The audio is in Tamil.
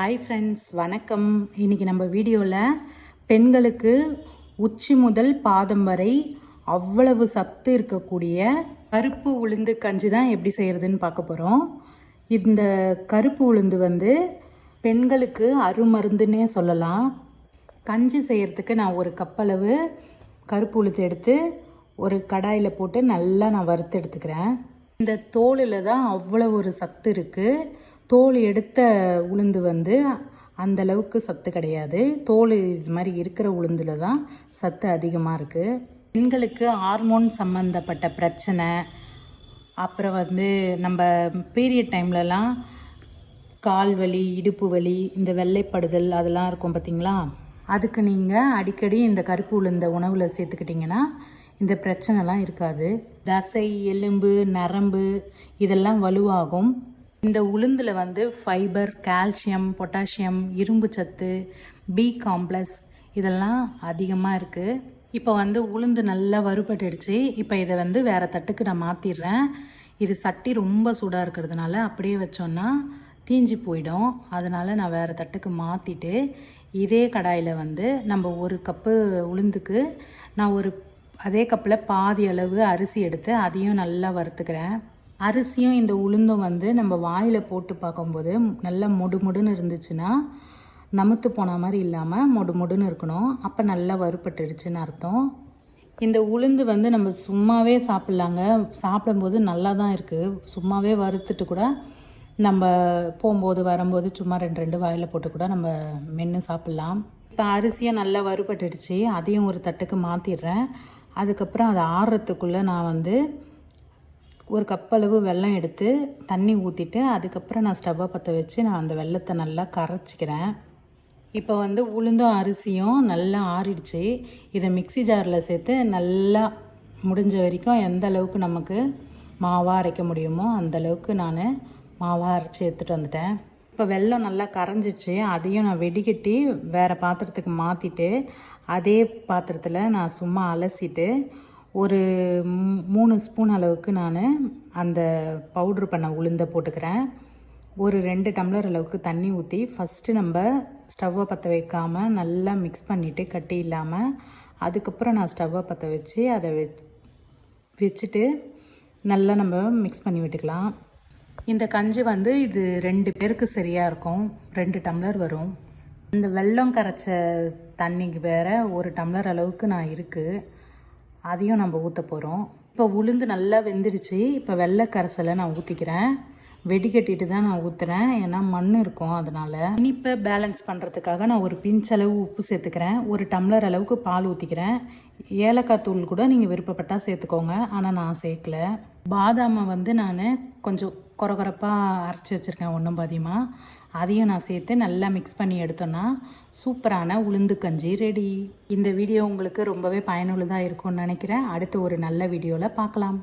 ஹாய் ஃப்ரெண்ட்ஸ் வணக்கம். இன்றைக்கி நம்ம வீடியோவில் பெண்களுக்கு உச்சி முதல் பாதம் வரை அவ்வளவு சத்து இருக்கக்கூடிய கருப்பு உளுந்து கஞ்சி தான் எப்படி செய்கிறதுன்னு பார்க்க போகிறோம் இந்த கருப்பு உளுந்து வந்து பெண்களுக்கு அருமருந்துன்னே சொல்லலாம். கஞ்சி செய்கிறதுக்கு நான் ஒரு கப்பளவு கருப்பு உளுந்து எடுத்து ஒரு கடாயில் போட்டு நல்லா நான் வறுத்து எடுத்துக்கிறேன். இந்த தோலில் தான் அவ்வளோ ஒரு சத்து இருக்குது தோல் எடுத்த உளுந்து வந்து அந்தளவுக்கு சத்து கிடையாது. தோல் இது மாதிரி இருக்கிற உளுந்தில் தான் சத்து அதிகமாக இருக்குது பெண்களுக்கு ஹார்மோன் சம்மந்தப்பட்ட பிரச்சனை அப்புறம் வந்து நம்ம பீரியட் டைம்லலாம் கால் வலி இடுப்பு வலி இந்த வெள்ளைப்படுதல் அதெல்லாம் இருக்கும் பார்த்தீங்களா அதுக்கு நீங்கள் அடிக்கடி இந்த கருப்பு உளுந்த உணவில் சேர்த்துக்கிட்டிங்கன்னா இந்த பிரச்சனைலாம் இருக்காது. தசை எலும்பு நரம்பு இதெல்லாம் வலுவாகும். இந்த உளுந்தில் வந்து ஃபைபர் கால்சியம் பொட்டாசியம் இரும்பு சத்து பி காம்ப்ளெக்ஸ் இதெல்லாம் அதிகமாக இருக்குது இப்போ வந்து உளுந்து நல்லா வறுபட்டுடுச்சு. இப்போ இதை வந்து வேறு தட்டுக்கு நான் மாற்றிடுறேன் இது சட்டி ரொம்ப சூடாக இருக்கிறதுனால அப்படியே வச்சோன்னா தீஞ்சு போயிடும். அதனால் நான் வேறு தட்டுக்கு மாற்றிட்டு இதே கடாயில் வந்து நம்ம ஒரு கப்பு உளுந்துக்கு நான் ஒரு அதே கப்பில் பாதி அளவு அரிசி எடுத்து அதையும் நல்லா வறுத்துக்கிறேன். அரிசியும் இந்த உளுந்தும் வந்து நம்ம வாயில் போட்டு பார்க்கும்போது நல்லா முடுமுடுன்னு இருந்துச்சுன்னா நமுத்து போன மாதிரி இல்லாமல் முடுமுடுன்னு இருக்கணும். அப்போ நல்லா வறுபட்டுடுச்சுன்னு அர்த்தம். இந்த உளுந்து வந்து நம்ம சும்மாவே சாப்பிட்லாங்க. சாப்பிடும்போது நல்லா தான் இருக்குது சும்மாவே வறுத்துட்டு கூட நம்ம போகும்போது வரும்போது சும்மா ரெண்டு ரெண்டு வாயில் போட்டு கூட நம்ம மென்று சாப்பிட்லாம். இப்போ அரிசியும் நல்லா வறுபட்டுடுச்சு. அதையும் ஒரு தட்டுக்கு மாற்றிடுறேன் அதுக்கப்புறம் அதை ஆறுறதுக்குள்ளே நான் வந்து ஒரு கப்பளவு வெல்லம் எடுத்து தண்ணி ஊற்றிட்டு அதுக்கப்புறம் நான் ஸ்டவ்வை பற்ற வச்சு நான் அந்த வெள்ளத்தை நல்லா கரைச்சிக்கிறேன். இப்போ வந்து உளுந்தும் அரிசியும் நல்லா ஆறிடுச்சு. இதை மிக்ஸி ஜாரில் சேர்த்து நல்லா முடிஞ்ச வரைக்கும் எந்த அளவுக்கு நமக்கு மாவாக அரைக்க முடியுமோ அந்த அளவுக்கு நான் மாவாக அரைச்சி எடுத்துகிட்டு வந்துட்டேன். இப்போ வெல்லம் நல்லா கரைஞ்சிச்சு. அதையும் நான் வெடிகட்டி வேறு பாத்திரத்துக்கு மாற்றிட்டு அதே பாத்திரத்தில் நான் சும்மா அலசிட்டு ஒரு மூணு ஸ்பூன் அளவுக்கு நான் அந்த பவுட்ரு பண்ண உளுந்தை போட்டுக்கிறேன். ஒரு ரெண்டு டம்ளர் அளவுக்கு தண்ணி ஊற்றி ஃபஸ்ட்டு நம்ம ஸ்டவ்வை பற்ற வைக்காமல் நல்லா மிக்ஸ் பண்ணிவிட்டு கட்டி இல்லாமல் அதுக்கப்புறம் நான் ஸ்டவ்வை பற்ற வச்சு அதை வெ வச்சுட்டு நல்லா நம்ம மிக்ஸ் பண்ணி விட்டுக்கலாம். இந்த கஞ்சி வந்து இது ரெண்டு பேருக்கு சரியாக இருக்கும். ரெண்டு டம்ளர் வரும். இந்த வெல்லம் கரைச்ச தண்ணிக்கு வேறு ஒரு டம்ளர் அளவுக்கு நான் இருக்குது அதையும் நம்ம ஊற்ற போகிறோம் இப்போ உளுந்து நல்லா வெந்துடுச்சு. இப்போ வெள்ளை கரைசலை நான் ஊற்றிக்கிறேன் வெடிகட்டிட்டு தான் நான் ஊற்றுறேன் ஏன்னா மண் இருக்கும் அதனால். இனிப்பை பேலன்ஸ் பண்ணுறதுக்காக நான் ஒரு பிஞ்ச் அளவு உப்பு சேர்த்துக்கிறேன். ஒரு டம்ளர் அளவுக்கு பால் ஊற்றிக்கிறேன் ஏலக்காய் தூள் கூட நீங்கள் விருப்பப்பட்டால் சேர்த்துக்கோங்க. ஆனால் நான் சேர்க்கல. பாதாமை வந்து நான் கொஞ்சம் கொரகொரப்பாக அரைச்சி வச்சுருக்கேன் ஒன்றும் பாதியமாக அதையும் நான் சேர்த்து நல்லா மிக்ஸ் பண்ணி எடுத்தோன்னா சூப்பரான உளுந்து கஞ்சி ரெடி இந்த வீடியோ உங்களுக்கு ரொம்பவே பயனுள்ளதாக இருக்கும்னு நினைக்கிறேன். அடுத்து ஒரு நல்ல வீடியோவில் பார்க்கலாம்.